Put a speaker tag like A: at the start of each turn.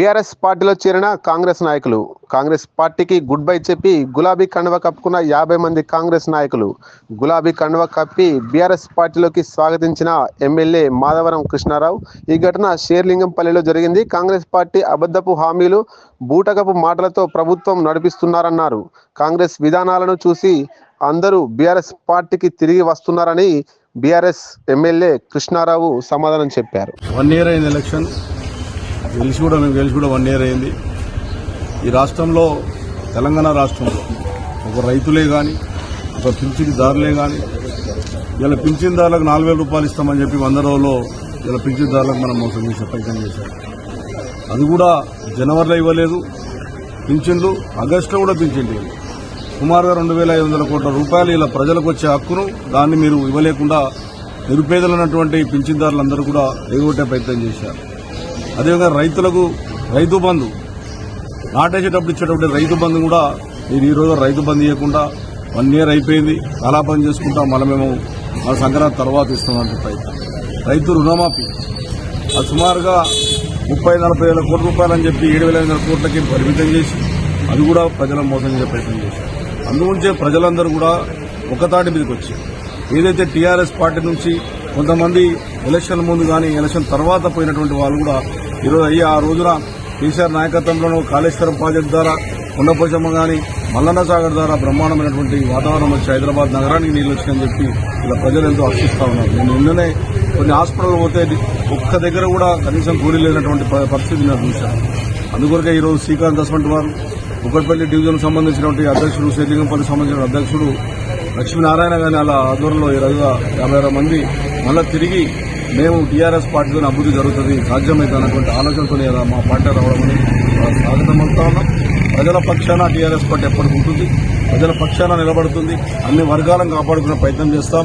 A: BRS పార్టీలో చేరిన కాంగ్రెస్ నాయకులు. కాంగ్రెస్ పార్టీకి గుడ్ బై చెప్పి గులాబీ కండువ కప్పుకున్న యాభై మంది కాంగ్రెస్ నాయకులు. గులాబీ కండువ కప్పి బీఆర్ఎస్ పార్టీలోకి స్వాగతించిన ఎమ్మెల్యే మాధవరం కృష్ణారావు. ఈ ఘటన షేర్లింగంపల్లిలో జరిగింది. కాంగ్రెస్ పార్టీ అబద్ధపు హామీలు బూటకపు మాటలతో ప్రభుత్వం నడిపిస్తున్నారన్నారు. కాంగ్రెస్ విధానాలను చూసి అందరూ బీఆర్ఎస్ పార్టీకి తిరిగి వస్తున్నారని బీఆర్ఎస్ ఎమ్మెల్యే కృష్ణారావు సమాధానం చెప్పారు.
B: వన్ ఇయర్ అయిన ఎలక్షన్ గెలిచి కూడా మేము గెలిచి కూడా వన్ ఇయర్ అయింది. ఈ రాష్ట్రంలో తెలంగాణ రాష్ట్రంలో ఒక రైతులే కానీ ఒక పింఛన్దారులే కానీ ఇలా పింఛన్దారులకు నాలుగు వేల రూపాయలు ఇస్తామని చెప్పి వంద రోజుల్లో ఇలా పింఛన్దారులకు మనం మోసం చేసే ప్రయత్నం చేశాం. అది కూడా జనవరిలో ఇవ్వలేదు. పింఛన్లు ఆగస్టులో కూడా పింఛన్లు సుమారుగా రెండు వేల ఐదు వందల కోట్ల రూపాయలు ఇలా ప్రజలకు వచ్చే హక్కును దాన్ని మీరు ఇవ్వలేకుండా నిరుపేదలైనటువంటి పింఛన్దారులందరూ కూడా ఎగొట్టే ప్రయత్నం చేశారు. అదేవిధంగా రైతులకు రైతు బంధు. నాటేసేటప్పుడు ఇచ్చేటప్పుడు రైతు బంధు కూడా నేను ఈరోజు రైతు బంధు ఇవ్వకుండా వన్ ఇయర్ అయిపోయింది కాలాపం చేసుకుంటాం మళ్ళీ మేము మన సంక్రాంతి తర్వాత ఇస్తామని ప్రయత్నం. రైతు రుణమాఫీ. అది సుమారుగా ముప్పై నలభై వేల కోట్ల రూపాయలు అని చెప్పి ఏడు వేల ఐదు వందల కోట్లకి పరిమితం చేసి అది కూడా ప్రజల మోసం చేసే ప్రయత్నం చేశారు. అందుగురించే ప్రజలందరూ కూడా ఒకతాటి మీదకి వచ్చి ఏదైతే టీఆర్ఎస్ పార్టీ నుంచి కొంతమంది ఎలక్షన్ ముందు కానీ ఎలక్షన్ తర్వాత పోయినటువంటి వాళ్ళు కూడా ఈరోజు అయ్యి ఆ రోజున కేసీఆర్ నాయకత్వంలోనూ కాళేశ్వరం ప్రాజెక్టు ద్వారా కొండపోచమ్మ కానీ మల్లన్న సాగర్ ద్వారా బ్రహ్మాండమైనటువంటి వాతావరణం వచ్చి హైదరాబాద్ నగరానికి నీళ్ళు వచ్చినాయని చెప్పి ఇలా ప్రజలు ఎంతో హర్షిస్తా ఉన్నారు. నేను నిన్ననే కొన్ని హాస్పిటల్ పోతే ఒక్క దగ్గర కూడా కనీసం కూలీ లేనటువంటి ప- పరిస్థితి నేను చూశాను. అందుకొరకే ఈరోజు శ్రీకాంత్ దస్మంట్ వారు కుక్కట్పల్లి డివిజన్ సంబంధించినటువంటి అధ్యక్షుడు శ్రీలింగంపల్లి సంబంధించిన అధ్యక్షుడు లక్ష్మీనారాయణ గారి అలా ఆధ్వర్యంలో ఈ రోజుగా యాభై ఆరు మంది మళ్ళా తిరిగి మేము టీఆర్ఎస్ పార్టీతో అభివృద్ధి జరుగుతుంది సాధ్యమైతే అనేటువంటి ఆలోచనతో లేదా మా పార్టీ రావడం అని స్వాగతం ఉన్నాం. ప్రజల పక్షాన టీఆర్ఎస్ పార్టీ ఎప్పటికి ఉంటుంది. ప్రజల పక్షాన నిలబడుతుంది. అన్ని వర్గాలను కాపాడుకునే ప్రయత్నం చేస్తాం.